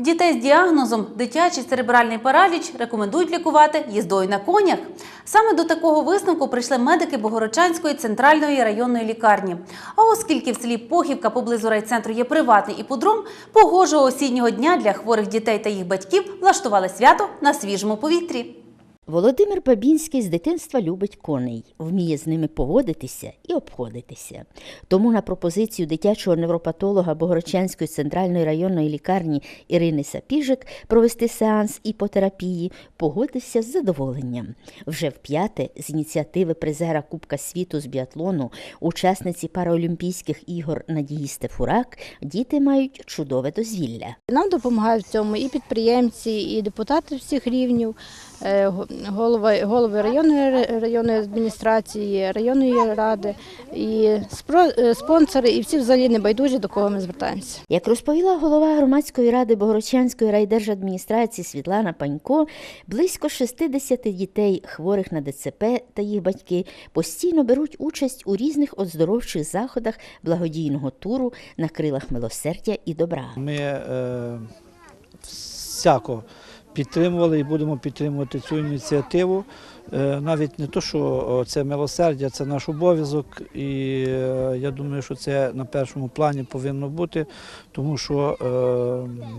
Дітей з діагнозом дитячий церебральний параліч рекомендують лікувати їздою на конях. Саме до такого висновку прийшли медики Богородчанської центральної районної лікарні. А оскільки в селі Похівка поблизу райцентру є приватний іподром, погожого осіннього дня для хворих дітей та їх батьків влаштували свято на свіжому повітрі. Володимир Бабінський з дитинства любить коней, вміє з ними поводитися і обходитися. Тому на пропозицію дитячого невропатолога Богородчанської центральної районної лікарні Ірини Сапіжик провести сеанс іпотерапії погодився з задоволенням. Вже вп'яте з ініціативи призера Кубка світу з біатлону, учасниці Параолімпійських ігор Надії Стефурак, діти мають чудове дозвілля. Нам допомагають в цьому і підприємці, і депутати всіх рівнів, голови, голови районної районної адміністрації, районної ради, і спро- е, спонсори, і всі взагалі небайдужі, до кого ми звертаємося. Як розповіла голова громадської ради Богородчанської райдержадміністрації Світлана Панько, близько 60 дітей, хворих на ДЦП та їх батьки, постійно беруть участь у різних оздоровчих заходах благодійного туру на крилах милосердя і добра. Ми е, всяко підтримували і будемо підтримувати цю ініціативу. Е, навіть не то, що це милосердя, це наш обов'язок, і е, я думаю, що це на першому плані повинно бути, тому що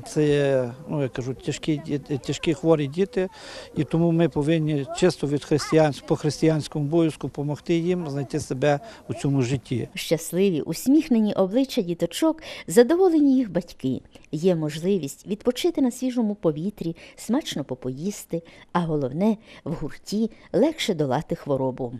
е, це є, ну я кажу, тяжкі, тяжкі хворі діти, і тому ми повинні чисто від християнського по християнському обов'язку допомогти їм знайти себе у цьому житті. Щасливі, усміхнені обличчя діточок, задоволені їх батьки. Є можливість відпочити на свіжому повітрі, смачно попоїсти, а головне в гурті легше долати хворобу.